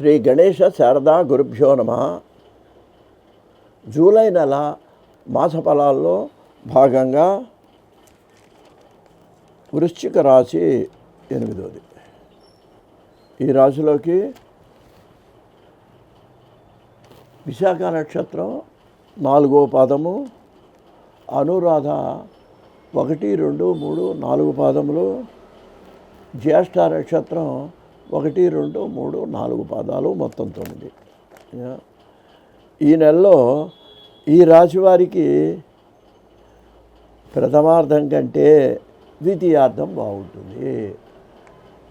శ్రీ గణేష శారదా గురుభ్యో నమ. జూలై నెల మాస ఫలాల్లో భాగంగా వృశ్చిక రాశి ఎనిమిదోది. ఈ రాశిలోకి విశాఖ నక్షత్రం నాలుగో పాదము అనురాధ ఒకటి రెండు మూడు నాలుగు పాదములు జ్యేష్ఠ నక్షత్రం ఒకటి రెండు మూడు నాలుగు పాదాలు మొత్తం తొమ్మిది. ఈ నెలలో ఈ రాశివారికి ప్రథమార్థం కంటే ద్వితీయార్థం బాగుంటుంది.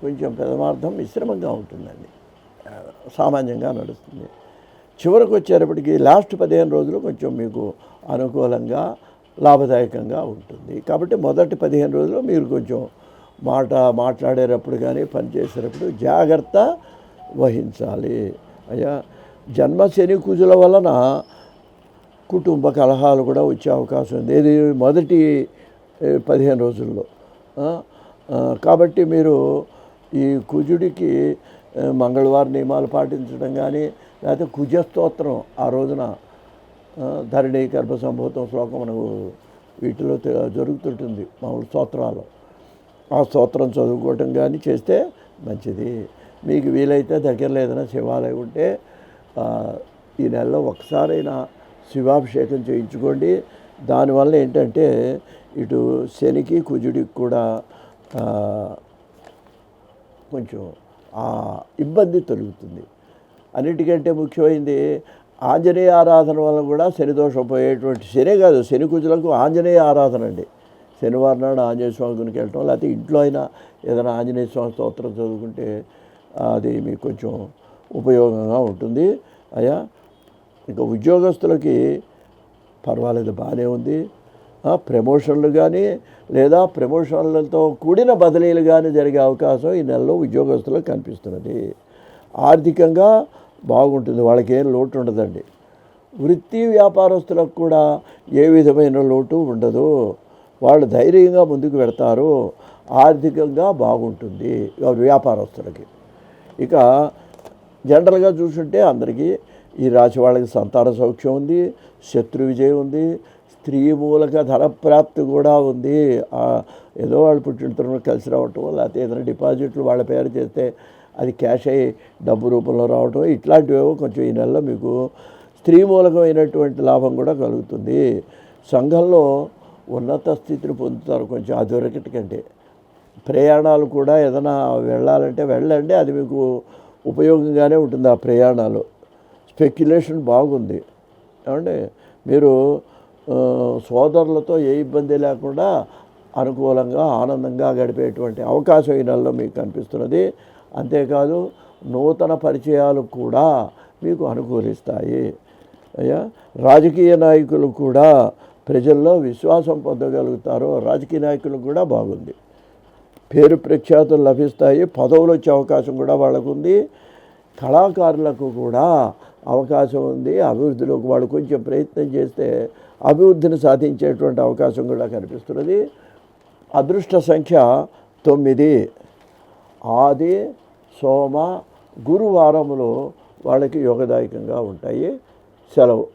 కొంచెం ప్రథమార్థం మిశ్రమంగా ఉంటుందండి. సామాన్యంగా నడుస్తుంది. చివరికి వచ్చేటప్పటికి లాస్ట్ పదిహేను రోజులు కొంచెం మీకు అనుకూలంగా లాభదాయకంగా ఉంటుంది. కాబట్టి మొదటి పదిహేను రోజులు మీరు కొంచెం మాట మాట్లాడేటప్పుడు కానీ పని చేసేటప్పుడు జాగ్రత్త వహించాలి. అయ్యా జన్మ శని కుజుల వలన కుటుంబ కలహాలు కూడా వచ్చే అవకాశం ఉంది. ఇది మొదటి పదిహేను రోజుల్లో. కాబట్టి మీరు ఈ కుజుడికి మంగళవారం నియమాలు పాటించడం కానీ లేకపోతే కుజస్తోత్రం ఆ రోజున ధరణి గర్భ సంభూతం శ్లోకం మనకు వీటిలో జరుగుతుంటుంది మామూలు స్తోత్రాలు. ఆ స్తోత్రం చదువుకోవటం కానీ చేస్తే మంచిది. మీకు వీలైతే దగ్గరలో ఏదైనా శివాలయం ఉంటే ఈ నెలలో ఒకసారైనా శివాభిషేకం చేయించుకోండి. దానివల్ల ఏంటంటే ఇటు శనికి కుజుడికి కూడా కొంచెం ఆ ఇబ్బంది తొలుగుతుంది. అన్నిటికంటే ముఖ్యమైనది ఆంజనేయ ఆరాధన వల్ల కూడా శని దోషం పోయేటువంటి శనే కాదు శని కుజులకు ఆంజనేయ ఆరాధన అండి. శనివారం నాడు ఆంజనేయ స్వామి గురికి వెళ్ళటం లేకపోతే ఇంట్లో అయినా ఏదైనా ఆంజనేయ స్వామి స్తోత్రం చదువుకుంటే అది మీకు కొంచెం ఉపయోగంగా ఉంటుంది. అయ్యా ఇంకా ఉద్యోగస్తులకి పర్వాలేదు బాగానే ఉంది. ప్రమోషన్లు కానీ లేదా ప్రమోషన్లతో కూడిన బదిలీలు కానీ జరిగే అవకాశం ఈ నెలలో ఉద్యోగస్తులకు కనిపిస్తున్నది. ఆర్థికంగా బాగుంటుంది వాళ్ళకి ఏం లోటు ఉండదండి. వృత్తి వ్యాపారస్తులకు కూడా ఏ విధమైన లోటు ఉండదు. వాళ్ళు ధైర్యంగా ముందుకు పెడతారు ఆర్థికంగా బాగుంటుంది వ్యాపారస్తులకి. ఇక జనరల్గా చూసుంటే అందరికీ ఈ రాశి వాళ్ళకి సంతాన సౌఖ్యం ఉంది శత్రు విజయం ఉంది స్త్రీ మూలక ధనప్రాప్తి కూడా ఉంది. ఏదో వాళ్ళు పుట్టినతో కలిసి రావటం లేకపోతే ఏదైనా డిపాజిట్లు వాళ్ళ పేరు చేస్తే అది క్యాష్ అయ్యి డబ్బు రూపంలో రావటం ఇట్లాంటివేవో కొంచెం ఈ నెలలో మీకు స్త్రీ మూలకమైనటువంటి లాభం కూడా కలుగుతుంది. సంఘంలో ఉన్నత స్థితిని పొందుతారు కొంచెం అదొరకటి కంటే ప్రయాణాలు కూడా ఏదైనా వెళ్ళాలంటే వెళ్ళండి అది మీకు ఉపయోగంగానే ఉంటుంది ఆ ప్రయాణాలు. స్పెక్యులేషన్ బాగుంది. ఏమండి? మీరు సోదరులతో ఏ ఇబ్బంది లేకుండా అనుకూలంగా ఆనందంగా గడిపేటువంటి అవకాశం ఈ నెలలో మీకు కనిపిస్తున్నది. అంతేకాదు నూతన పరిచయాలు కూడా మీకు అనుకూలిస్తాయి. అయ్యా? రాజకీయ నాయకులు కూడా ప్రజల్లో విశ్వాసం పొందగలుగుతారు రాజకీయ నాయకులకు కూడా బాగుంది. పేరు ప్రఖ్యాతులు లభిస్తాయి పదవులు వచ్చే అవకాశం కూడా వాళ్ళకు ఉంది కళాకారులకు కూడా అవకాశం ఉంది. అభివృద్ధిలోకి వాళ్ళు కొంచెం ప్రయత్నం చేస్తే అభివృద్ధిని సాధించేటువంటి అవకాశం కూడా కనిపిస్తున్నది. అదృష్ట సంఖ్య తొమ్మిది. ఆది సోమ గురువారములు వాళ్ళకి యోగదాయకంగా ఉంటాయి. సెలవు.